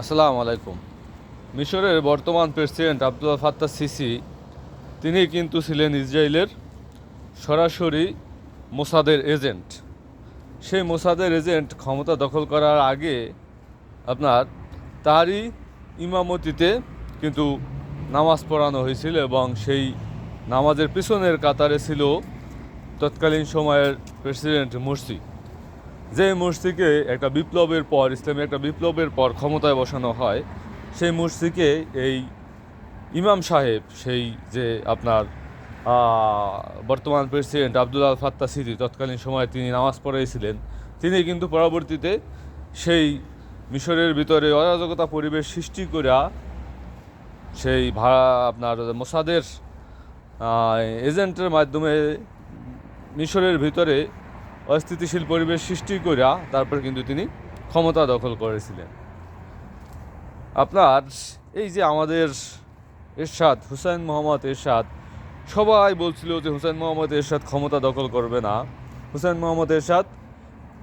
আসসালামু আলাইকুম। মিশরের বর্তমান প্রেসিডেন্ট আব্দুল ফাত্তা সিসি, তিনি কিন্তু ছিলেন ইসরায়েলের সরাসরি মোসাদের এজেন্ট। সেই মোসাদের এজেন্ট ক্ষমতা দখল করার আগে আপনার তারই ইমামতিতে কিন্তু নামাজ পড়ানো হয়েছিল এবং সেই নামাজের পিছনের কাতারে ছিল তৎকালীন সময়ের প্রেসিডেন্ট মুরসি। যে মুর্শিকে একটা বিপ্লবের পর, ইসলামী একটা বিপ্লবের পর ক্ষমতায় বসানো হয়, সেই মুর্শিকে এই ইমাম সাহেব, সেই যে আপনার বর্তমান president Abdel al Fattah Sisi তৎকালীন সময়ে তিনি নামাজ পড়াইছিলেন, তিনি কিন্তু পরবর্তীতে সেই মিশরের ভিতরে অরাজকতা পরিবেশ সৃষ্টি করা সেই ভাড়া আপনার মোসাদের এজেন্টের মাধ্যমে মিশরের ভিতরে অস্থিতিশীল পরিবেশ সৃষ্টি করিয়া তারপর কিন্তু তিনি ক্ষমতা দখল করেছিলেন। আপনার এই যে আমাদের এরশাদ, হুসাইন মোহাম্মদ এরশাদ, সবাই বলছিল যে হুসাইন মোহাম্মদ এরশাদ ক্ষমতা দখল করবে না। হুসাইন মোহাম্মদ এরশাদ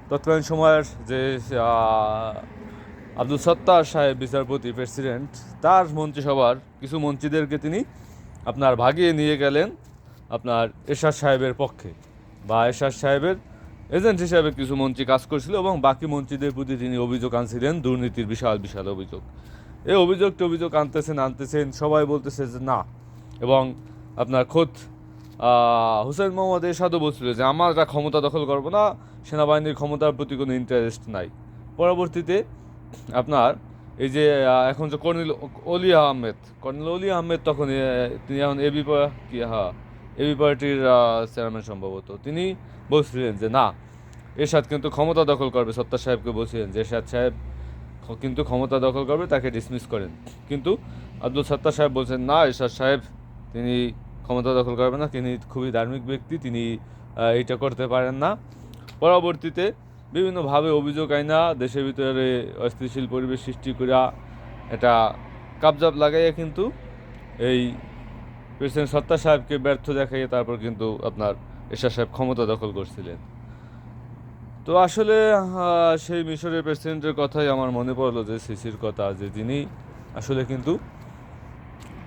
তৎকালীন সময়ের যে আব্দুল সত্তার সাহেব বিচারপতি, প্রেসিডেন্ট, তার মন্ত্রিসভার কিছু মন্ত্রীদেরকে তিনি আপনার ভাগিয়ে নিয়ে গেলেন আপনার এরশাদ সাহেবের পক্ষে বা এরশাদ সাহেবের এজেন্ট হিসাবে কিছু মন্ত্রী কাজ করছিল এবং বাকি মন্ত্রীদের প্রতি তিনি অভিযোগ আনছিলেন, দুর্নীতির বিশাল বিশাল অভিযোগ। এই অভিযোগ অভিযোগ আনতেছেন আনতেছেন, সবাই বলতেছে যে না। এবং আপনার খোদ হুসেন মোহাম্মদ এরশাদও বলছিল যে, আমরা ক্ষমতা দখল করব না, সেনাবাহিনীর ক্ষমতার প্রতি কোনো ইন্টারেস্ট নাই। পরবর্তীতে আপনার এই যে এখন যে কর্নেল অলি আহমেদ, কর্নেল অলি আহমেদ তখন তিনি এখন এবি কি হ্যাঁ এবি পার্টির চেয়ারম্যান সম্ভবত। তিনি বলছিলেন যে, না, এরশাদ কিন্তু ক্ষমতা দখল করবে। সত্তার সাহেবকে বলছিলেন যে, এরশাদ সাহেব কিন্তু ক্ষমতা দখল করবে, তাকে ডিসমিস করেন। কিন্তু আব্দুল সত্তার সাহেব বলছেন, না, এরশাদ সাহেব, তিনি ক্ষমতা দখল করবেন না। তিনি খুবই ধার্মিক ব্যক্তি, তিনি এটা করতে পারেন না। পরবর্তীতে বিভিন্নভাবে অভিযোগ আইনা, দেশের ভিতরে অস্থিতিশীল পরিবেশ সৃষ্টি করা এটা কাবজাব লাগাইয়া কিন্তু এই প্রেসিডেন্ট সত্তার সাহেবকে ব্যর্থ দেখাইয়ে তারপর কিন্তু আপনার এরশাদ সাহেব ক্ষমতা দখল করছিলেন। তো আসলে সেই মিশরের প্রেসিডেন্টের কথাই আমার মনে পড়ল যে সিসির কথা, যে তিনি আসলে কিন্তু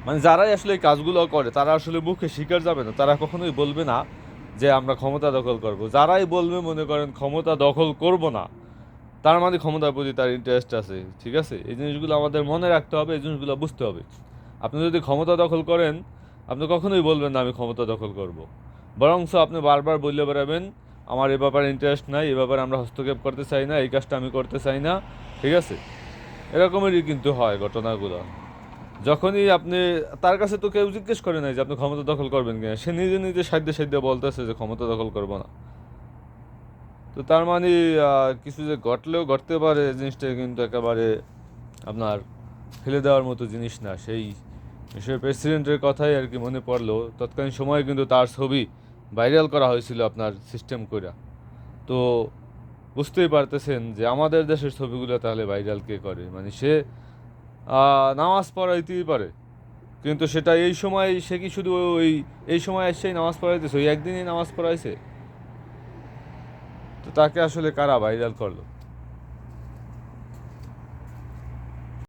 মানে যারাই আসলে এই কাজগুলো করে, তারা আসলে মুখে স্বীকার যাবে না। তারা কখনোই বলবে না যে আমরা ক্ষমতা দখল করব। যারাই বলবে, মনে করেন ক্ষমতা দখল করব না, তার মানে ক্ষমতার প্রতি তার ইন্টারেস্ট আছে, ঠিক আছে? এই জিনিসগুলো আমাদের মনে রাখতে হবে, এই জিনিসগুলো বুঝতে হবে। আপনি যদি ক্ষমতা দখল করেন কখনোই বলবেন না, আমি ক্ষমতা দখল করব। বরংস আপনি বারবার বললে বেড়াবেন, আমার এ ব্যাপারে ইন্টারেস্ট নাই, এ ব্যাপারে আমরা হস্তক্ষেপ করতে চাই না, এই কাজটা আমি করতে চাই না। ঠিক আছে? এরকমেরই কিন্তু হয় ঘটনাগুলো। যখনই আপনি, তার কাছে তো কেউ জিজ্ঞেস করে নাই যে আপনি ক্ষমতা দখল করবেন কিনা। সে নিজে নিজে সাধ্যে সাধ্যে বলতেছে যে ক্ষমতা দখল করব না। তো তার মানে কিছু যে ঘটলেও ঘটতে পারে, জিনিসটা কিন্তু একেবারে আপনার ফেলে দেওয়ার মতো জিনিস না, সেই মিশরের প্রেসিডেন্টের কথাই আর কি মনে পড়ল। তৎকালীন সময়ে কিন্তু তার ছবি ভাইরাল করা হয়েছিল আপনার সিস্টেম করে তো বুঝতেই পারতেছেন যে আমাদের দেশের ছবিগুলো তাহলে ভাইরাল কে করে? মানে সে নামাজ পড়াইতেই পারে। কিন্তু সেটা এই সময় সে কি শুধু ওই, এই সময় এসেই নামাজ পড়াইতেছে? ওই একদিনই নামাজ পড়াইছে? তো তাকে আসলে কারা ভাইরাল করল?